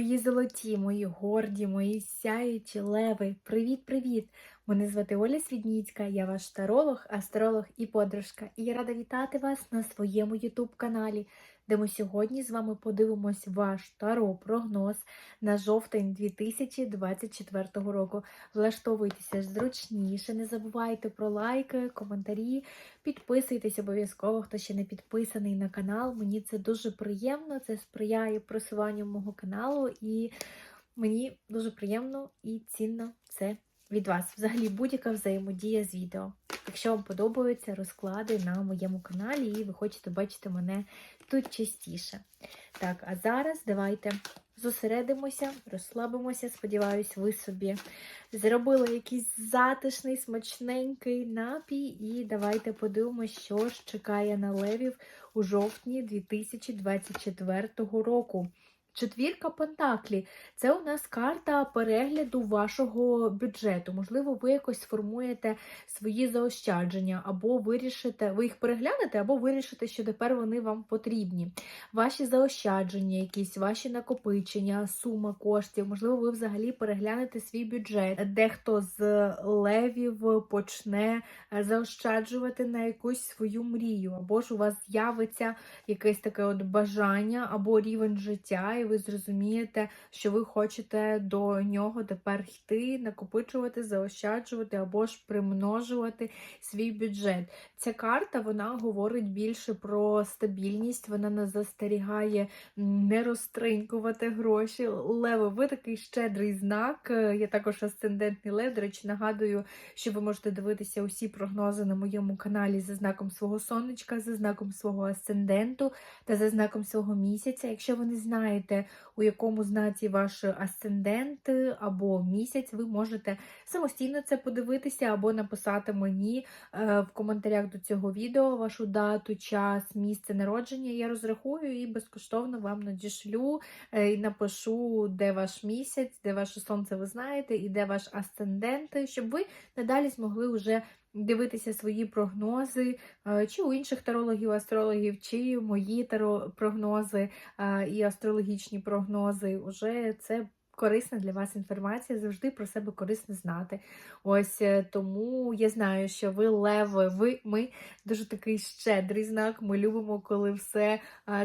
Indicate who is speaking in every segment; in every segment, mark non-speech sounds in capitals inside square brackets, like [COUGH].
Speaker 1: Мої золоті, мої горді, мої сяючі леви. Привіт-привіт! Мене звати Оля Свідніцька, я ваш таролог, астролог і подружка. І я рада вітати вас на своєму ютуб-каналі, де ми сьогодні з вами подивимось ваш таро-прогноз на жовтень 2024 року. Влаштовуйтеся зручніше, не забувайте про лайки, коментарі, підписуйтесь обов'язково, хто ще не підписаний на канал. Мені це дуже приємно, це сприяє просуванню мого каналу, і мені дуже приємно і цінно це від вас. Взагалі будь-яка взаємодія з відео. Якщо вам подобаються розклади на моєму каналі, і ви хочете бачити мене тут частіше. Так, а зараз давайте зосередимося, розслабимося. Сподіваюсь, ви собі зробили якийсь затишний, смачненький напій. І давайте подивимося, що ж чекає на левів у жовтні 2024 року. Четвірка Пентаклі це у нас карта перегляду вашого бюджету. Можливо, ви якось сформуєте свої заощадження, або вирішите, ви їх переглянете, або вирішите, що тепер вони вам потрібні. Ваші заощадження, якісь ваші накопичення, сума коштів, можливо, ви взагалі переглянете свій бюджет. Дехто з левів почне заощаджувати на якусь свою мрію, або ж у вас з'явиться якесь таке от бажання або рівень життя і ви зрозумієте, що ви хочете до нього тепер йти, накопичувати, заощаджувати або ж примножувати свій бюджет. Ця карта вона говорить більше про стабільність, вона нас застерігає не розтринькувати гроші. Леви, ви такий щедрий знак. Я також асцендентний лев. До речі, нагадую, що ви можете дивитися усі прогнози на моєму каналі за знаком свого сонечка, за знаком свого асценденту та за знаком свого місяця. Якщо ви не знаєте, у якому знаці ваш асцендент або місяць, ви можете самостійно це подивитися, або написати мені в коментарях до цього відео вашу дату, час, місце народження. Я розрахую і безкоштовно вам надішлю і напишу, де ваш місяць, де ваше сонце ви знаєте, і де ваш асцендент, щоб ви надалі змогли вже дивитися свої прогнози, чи у інших тарологів, астрологів, чи мої прогнози і астрологічні прогнози. Уже це корисна для вас інформація, завжди про себе корисно знати. Ось е, тому я знаю, що ви леви, ви ми дуже такий щедрий знак. Ми любимо, коли все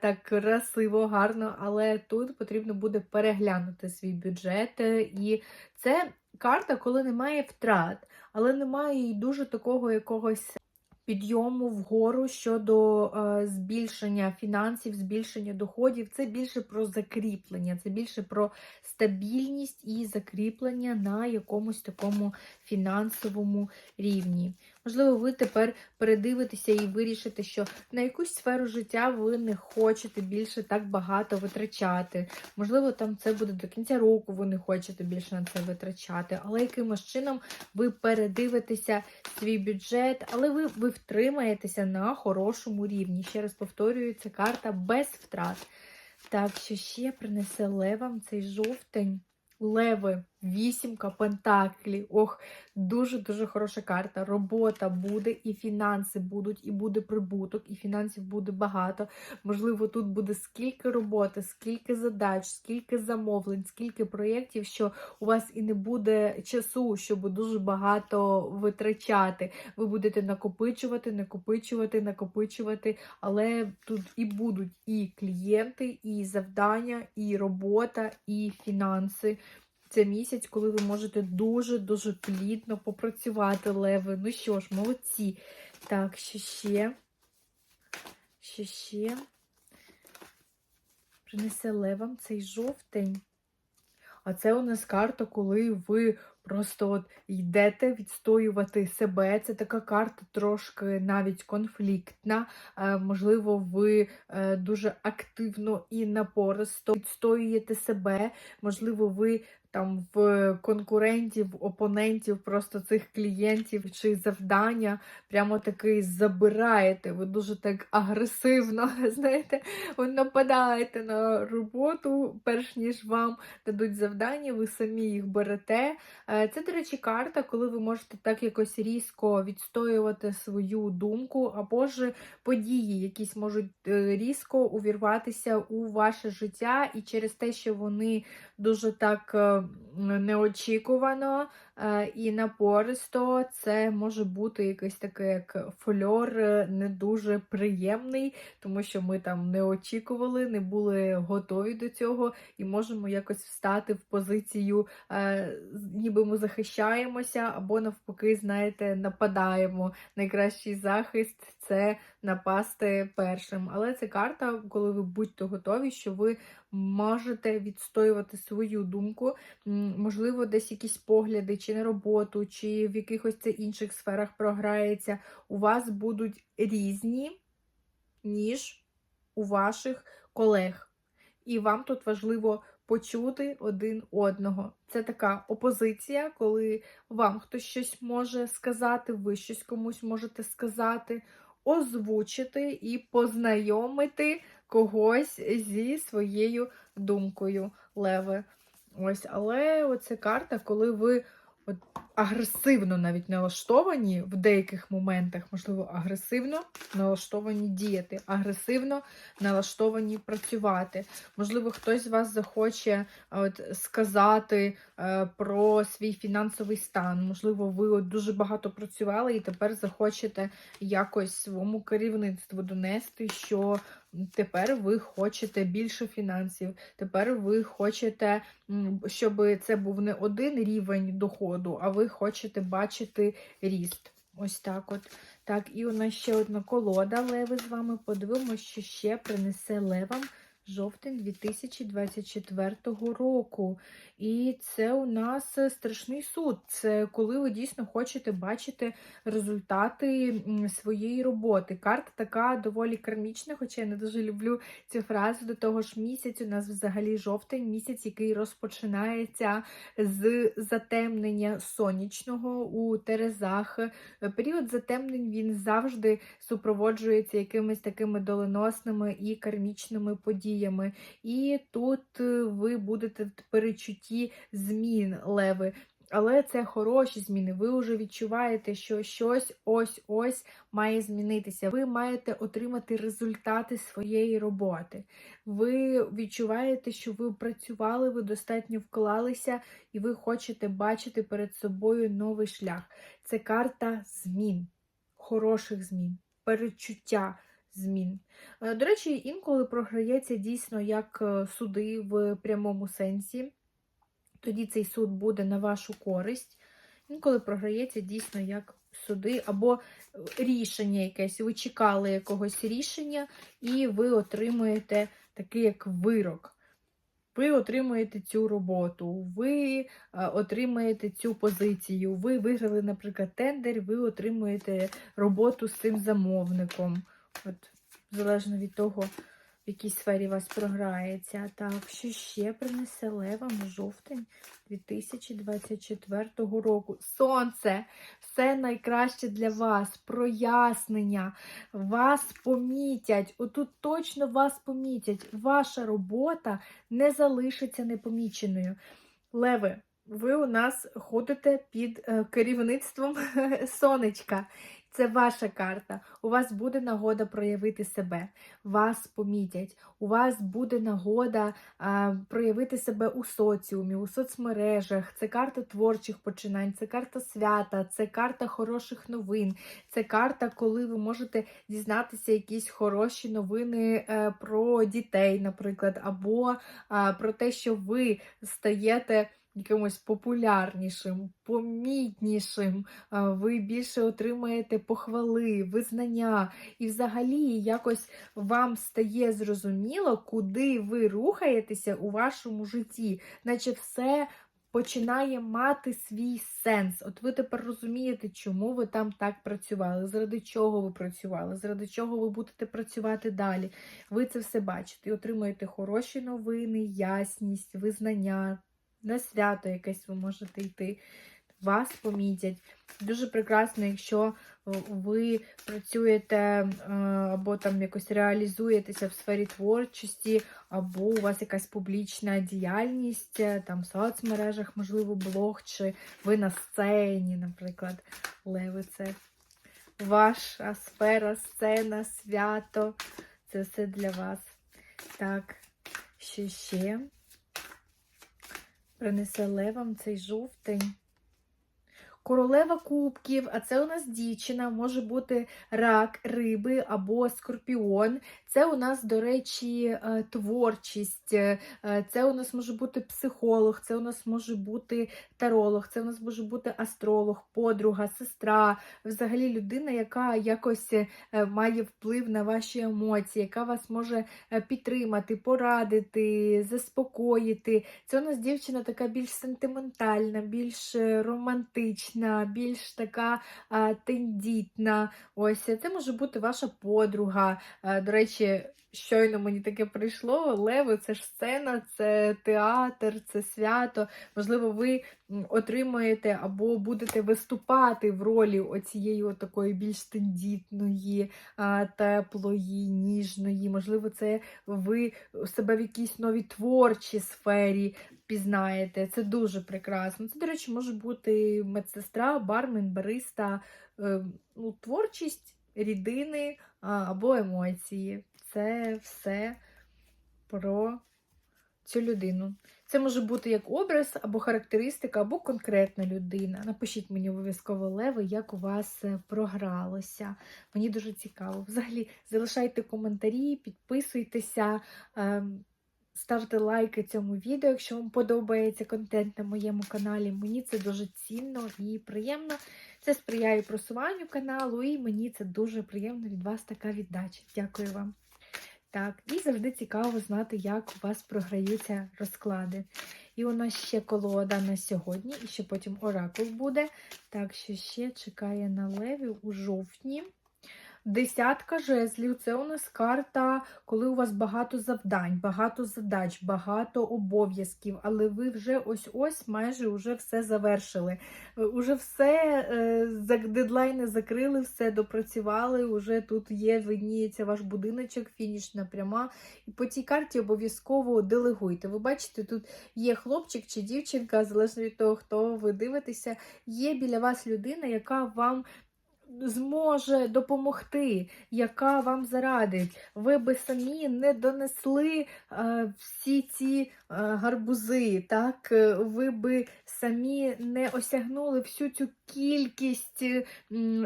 Speaker 1: так красиво, гарно, але тут потрібно буде переглянути свій бюджет. е, І це карта, коли немає втрат, але немає і дуже такого якогось. Підйому вгору щодо е, збільшення фінансів, збільшення доходів, це більше про закріплення, це більше про стабільність і закріплення на якомусь такому фінансовому рівні. Можливо, ви тепер передивитеся і вирішите, що на якусь сферу життя ви не хочете більше так багато витрачати. Можливо, там це буде до кінця року, ви не хочете більше на це витрачати, але якимось чином ви передивитеся свій бюджет, але ви, ви втримаєтеся на хорошому рівні. Ще раз повторюю, це карта без втрат. Так, що ще принесе левам цей жовтень? Леви, вісімка пентаклів. Ох, дуже-дуже хороша карта. Робота буде, і фінанси будуть, і буде прибуток, і фінансів буде багато. Можливо, тут буде скільки роботи, скільки задач, скільки замовлень, скільки проєктів, що у вас і не буде часу, щоб дуже багато витрачати. Ви будете накопичувати, накопичувати, накопичувати, але тут і будуть і клієнти, і завдання, і робота, і фінанси. Це місяць, коли ви можете дуже-дуже плідно попрацювати, леви. Ну що ж, молодці. Так, що ще? Що ще? Принесе левам цей жовтень. А це у нас карта, коли ви просто от йдете відстоювати себе. Це така карта трошки навіть конфліктна. Е, Можливо, ви е, дуже активно і напористо відстоюєте себе. Можливо, ви там в конкурентів, опонентів, просто цих клієнтів чи завдання прямо таки забираєте. Ви дуже так агресивно, [LAUGHS] знаєте, ви нападаєте на роботу, перш ніж вам дадуть завдання, ви самі їх берете. Е, Це, до речі, карта, коли ви можете так якось різко відстоювати свою думку, або ж події, якісь можуть е, різко увірватися у ваше життя, і через те, що вони дуже так е, неочікувано і напористо, це може бути якийсь такий як фольор е, не дуже приємний, тому що ми там не очікували, не були готові до цього, і можемо якось встати в позицію, е, ніби ми захищаємося, або навпаки, знаєте, нападаємо. Найкращий захист це напасти першим. Але це карта, коли ви будьте готові, що ви можете відстоювати свою думку, можливо, десь якісь погляди, чи на роботу, чи в якихось це інших сферах програється, у вас будуть різні, ніж у ваших колег. І вам тут важливо почути один одного. Це така опозиція, коли вам хтось щось може сказати, ви щось комусь можете сказати, озвучити і познайомити когось зі своєю думкою, леви. Ось, але оце карта, коли ви от агресивно навіть налаштовані в деяких моментах, можливо, агресивно налаштовані діяти, агресивно налаштовані працювати. Можливо, хтось з вас захоче от, сказати е, про свій фінансовий стан. Можливо, ви от дуже багато працювали і тепер захочете якось своєму керівництву донести, що тепер ви хочете більше фінансів, тепер ви хочете, щоб це був не один рівень доходу, а ви хочете бачити ріст. Ось так от. Так, і у нас ще одна колода леви з вами. Подивимося, що ще принесе левам жовтень 2024 року. І це у нас страшний суд. Це коли ви дійсно хочете бачити результати своєї роботи. Карта така доволі кармічна, хоча я не дуже люблю цю фразу. До того ж, місяць у нас взагалі жовтень, місяць, який розпочинається з затемнення сонячного у Терезах. Період затемнень він завжди супроводжується якимись такими доленосними і кармічними подіями. І тут е, ви будете в перечутті змін леви. Але це хороші зміни. Ви вже відчуваєте, що щось ось-ось має змінитися. Ви маєте отримати результати своєї роботи. Ви відчуваєте, що ви працювали, ви достатньо вклалися, і ви хочете бачити перед собою новий шлях. Це карта змін, хороших змін, перечуття змін. Е, До речі, інколи програється дійсно як е, суди в прямому сенсі. Тоді цей суд буде на вашу користь. Інколи програється дійсно як суди, або е, рішення якесь. Ви чекали якогось рішення, і ви отримуєте такий як вирок. Ви отримуєте цю роботу, ви отримаєте цю позицію, ви виграли, наприклад, тендер, ви отримуєте роботу з цим замовником. От, залежно від того, в якій сфері вас програється. Так, що ще принесе левам жовтень 2024 року? Сонце! Все найкраще для вас, прояснення. Вас помітять. Отут точно вас помітять. Ваша робота не залишиться непоміченою. Леви, ви у нас ходите під е, керівництвом [LAUGHS] сонечка. Це ваша карта. У вас буде нагода проявити себе. Вас помітять. У вас буде нагода а, проявити себе у соціумі, у соцмережах. Це карта творчих починань, це карта свята, це карта хороших новин. Це карта, коли ви можете дізнатися якісь хороші новини е, про дітей, наприклад, або а, про те, що ви стаєте якимось популярнішим, помітнішим, ви більше отримаєте похвали, визнання, і взагалі якось вам стає зрозуміло, куди ви рухаєтеся у вашому житті, наче все. Починає мати свій сенс. От ви тепер розумієте, чому ви там так працювали, заради чого ви працювали, заради чого ви будете працювати далі. Ви це все бачите і отримуєте хороші новини, ясність, визнання, на свято якесь ви можете йти. Вас помітять. Дуже прекрасно, якщо ви працюєте е, або там якось реалізуєтеся в сфері творчості, або у вас якась публічна діяльність, е, там в соцмережах, можливо, блог, чи ви на сцені, наприклад, леви це ваша сфера, сцена, свято. Це все для вас. Так, що ще принесе левам цей жовтень. Королева кубків, а це у нас дівчина, може бути рак, риби або скорпіон. Це у нас, до речі, е, творчість, е, це у нас може бути психолог, це у нас може бути таролог, це у нас може бути астролог, подруга, сестра, взагалі людина, яка якось е, має вплив на ваші емоції, яка вас може підтримати, порадити, заспокоїти. Це у нас дівчина така більш сентиментальна, більш романтична, більш така тендітна. Ось це може бути ваша подруга. До речі, щойно мені таке прийшло. Леви це ж сцена, це театр, це свято. Можливо, ви отримаєте або будете виступати в ролі оцієї такої більш тендітної, теплої, ніжної. Можливо, це ви себе в якійсь новій творчій сфері пізнаєте. Це дуже прекрасно. Це, до речі, може бути медсестра, бармен, бариста, е, ну, творчість рідини або емоції. Це все про цю людину. Це може бути як образ, або характеристика, або конкретна людина. Напишіть мені обов'язково леви, як у вас е, програлося. Мені дуже цікаво. Взагалі, залишайте коментарі, підписуйтеся, ем, ставте лайки цьому відео, якщо вам подобається контент на моєму каналі. Мені це дуже цінно і приємно. Це сприяє просуванню каналу, і мені це дуже приємно від вас така віддача. Дякую вам. Так, і завжди цікаво знати, як у вас програються розклади. І у нас ще колода на сьогодні, і ще потім оракул буде. Так що ще чекає на леві у жовтні. Десятка жезлів це у нас карта, коли у вас багато завдань, багато задач, багато обов'язків, але ви вже ось-ось майже вже все завершили. Уже все е, дедлайни закрили, все допрацювали. Уже тут є, видніється ваш будиночок, фінішна пряма. І по цій карті обов'язково делегуйте. Ви бачите, тут є хлопчик чи дівчинка, залежно від того, хто ви дивитеся, є біля вас людина, яка вам зможе допомогти, яка вам зарадить. Ви би самі не донесли е, всі ці е, гарбузи, так? ви би самі не осягнули всю цю кількість е,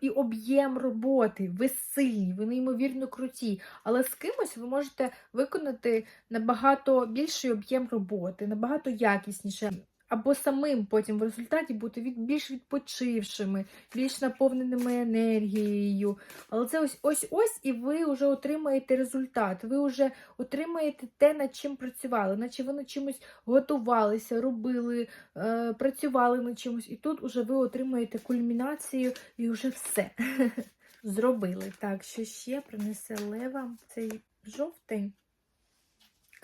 Speaker 1: і об'єм роботи. Ви сильні, ви неймовірно круті. Але з кимось ви можете виконати набагато більший об'єм роботи, набагато якісніше або самим потім в результаті бути від, більш відпочившими, більш наповненими енергією. Але це ось ось ось і ви вже отримаєте результат. Ви вже отримаєте те, над чим працювали, наче ви над чимось готувалися, робили, е, працювали над чимось. І тут вже ви отримаєте кульмінацію і вже все [LAUGHS] зробили. Так, що ще принесе лева цей жовтень.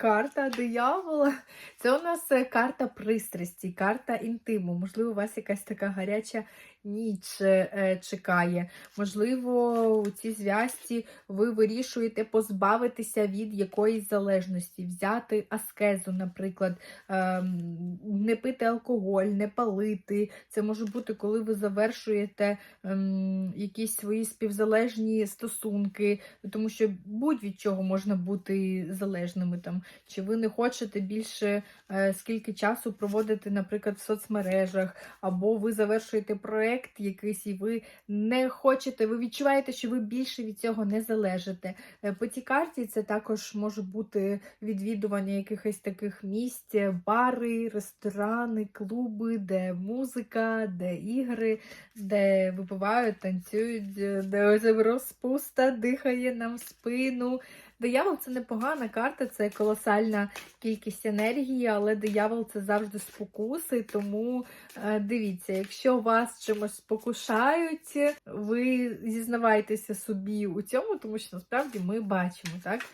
Speaker 1: Карта диявола. Це у нас е, карта пристрасті, карта інтиму. Можливо, у вас якась така гаряча ніч е, чекає. Можливо, у цій зв'язці ви вирішуєте позбавитися від якоїсь залежності, взяти аскезу, наприклад, ем, не пити алкоголь, не палити. Це може бути, коли ви завершуєте ем, якісь свої співзалежні стосунки, тому що будь-від чого можна бути залежними. там. Чи ви не хочете більше е, скільки часу проводити, наприклад, в соцмережах, або ви завершуєте проєкт, проєкт якийсь, і ви не хочете, ви відчуваєте, що ви більше від цього не залежите. Е, по цій карті це також може бути відвідування якихось таких місць, бари, ресторани, клуби, де музика, де ігри, де випивають, танцюють, де розпуста дихає нам в спину. Диявол це непогана карта, це колосальна кількість енергії, але диявол це завжди спокуси. Тому е, дивіться, якщо вас чимось спокушають, ви зізнавайтеся собі у цьому, тому що насправді ми бачимо, так,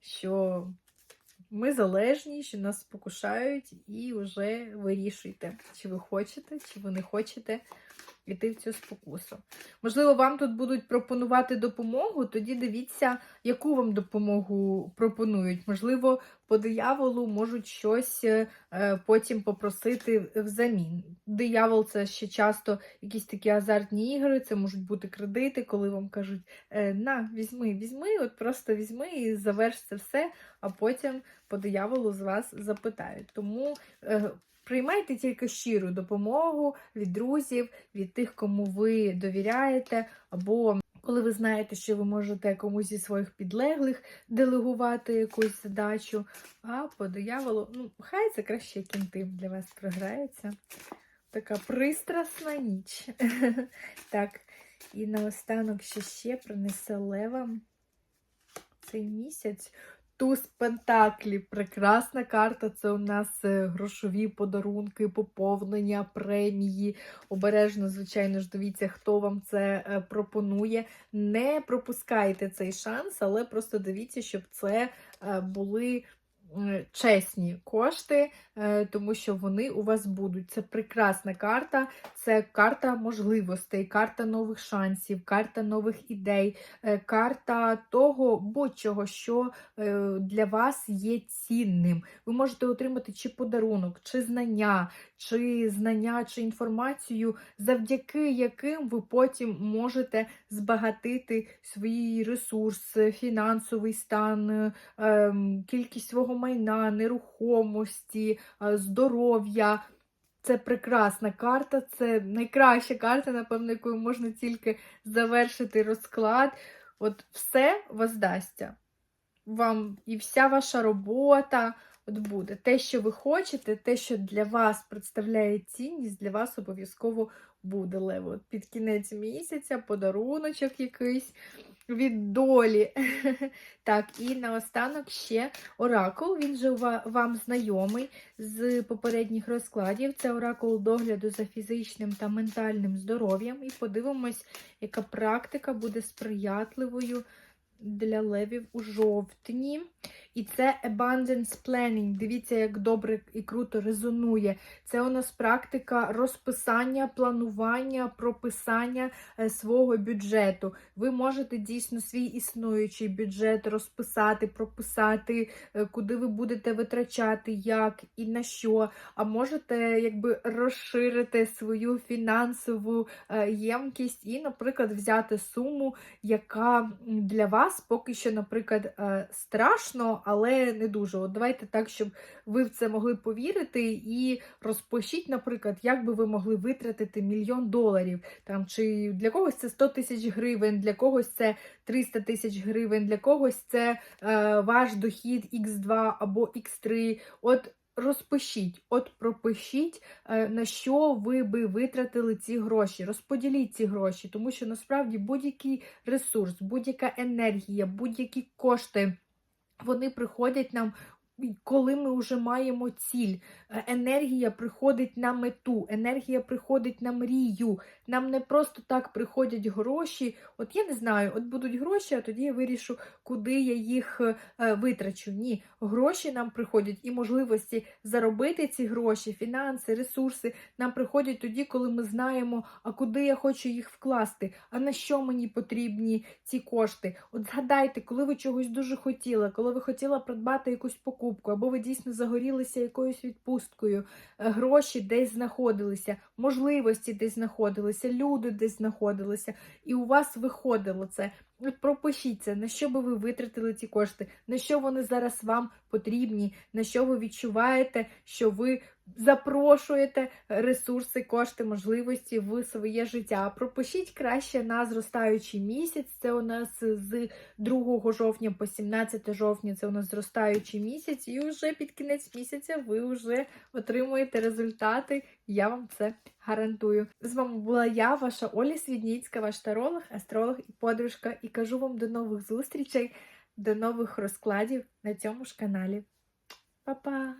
Speaker 1: що ми залежні, що нас спокушають, і вже вирішуйте, чи ви хочете, чи ви не хочете йти в цю спокусу. Можливо, вам тут будуть пропонувати допомогу, тоді дивіться, яку вам допомогу пропонують. Можливо, по дияволу можуть щось е, потім попросити взамін. Диявол це ще часто якісь такі азартні ігри, це можуть бути кредити, коли вам кажуть, е, на, візьми, візьми, от просто візьми і заверш це все, а потім по дияволу з вас запитають. Тому е, приймайте тільки щиру допомогу від друзів, від тих, кому ви довіряєте, або коли ви знаєте, що ви можете комусь зі своїх підлеглих делегувати якусь задачу, а по дияволу, ну, хай це краще як інтим для вас програється. Така пристрасна ніч. [LAUGHS] Так, і наостанок ще ще принесе лева цей місяць. Туз Пентаклі. Прекрасна карта. Це у нас е, грошові подарунки, поповнення, премії. Обережно, звичайно ж, дивіться, хто вам це е, пропонує. Не пропускайте цей шанс, але просто дивіться, щоб це е, були. Чесні кошти, тому що вони у вас будуть. Це прекрасна карта, це карта можливостей, карта нових шансів, карта нових ідей, карта того будь-чого, що для вас є цінним. Ви можете отримати чи подарунок, чи знання, чи знання, чи інформацію, завдяки яким ви потім можете збагатити свій ресурс, фінансовий стан, ем, кількість свого майна, нерухомості, здоров'я. Це прекрасна карта, це найкраща карта, напевно, якою можна тільки завершити розклад. От все воздасться. Вам і вся ваша робота от буде. Те, що ви хочете, те, що для вас представляє цінність, для вас обов'язково буде лево. Під кінець місяця, подаруночок якийсь від долі. [LAUGHS] Так, і наостанок ще оракул. Він же вам знайомий з попередніх розкладів. Це оракул догляду за фізичним та ментальним здоров'ям. І подивимось, яка практика буде сприятливою для левів у жовтні. І це Abundance Planning. Дивіться, як добре і круто резонує. Це у нас практика розписання, планування, прописання е, свого бюджету. Ви можете дійсно свій існуючий бюджет розписати, прописати, е, куди ви будете витрачати, як і на що. А можете якби розширити свою фінансову е, ємкість і, наприклад, взяти суму, яка для вас поки що, наприклад, страшно але не дуже. От Давайте так, щоб ви в це могли повірити, і розпишіть, наприклад, як би ви могли витратити мільйон доларів. Там, Чи для когось це 100 тисяч гривень, для когось це 300 тисяч гривень, для когось це е, ваш дохід X2 або X3. От Розпишіть, от пропишіть, е, на що ви би витратили ці гроші. Розподіліть ці гроші, тому що насправді будь-який ресурс, будь-яка енергія, будь-які кошти вони приходять нам коли ми вже маємо ціль, е, енергія приходить на мету, енергія приходить на мрію. Нам не просто так приходять гроші. От я не знаю, от будуть гроші, а тоді я вирішу, куди я їх е, витрачу. Ні, гроші нам приходять і можливості заробити ці гроші, фінанси, ресурси нам приходять тоді, коли ми знаємо, а куди я хочу їх вкласти, а на що мені потрібні ці кошти. От згадайте, коли ви чогось дуже хотіли, коли ви хотіли придбати якусь покупку покупку, або ви дійсно загорілися якоюсь відпусткою, е, гроші десь знаходилися, можливості десь знаходилися, люди десь знаходилися, і у вас виходило це. Пропишіть це, на що би ви витратили ці кошти, на що вони зараз вам потрібні, на що ви відчуваєте, що ви запрошуєте ресурси, кошти, можливості в своє життя. Пропишіть краще на зростаючий місяць. Це у нас з 2 жовтня по 17 жовтня це у нас зростаючий місяць, і вже під кінець місяця ви вже отримуєте результати. Я вам це гарантую. З вами була я, ваша Оля Свідніцька, ваш таролог, астролог і подружка. І кажу вам до нових зустрічей, до нових розкладів на цьому ж каналі. Па-па!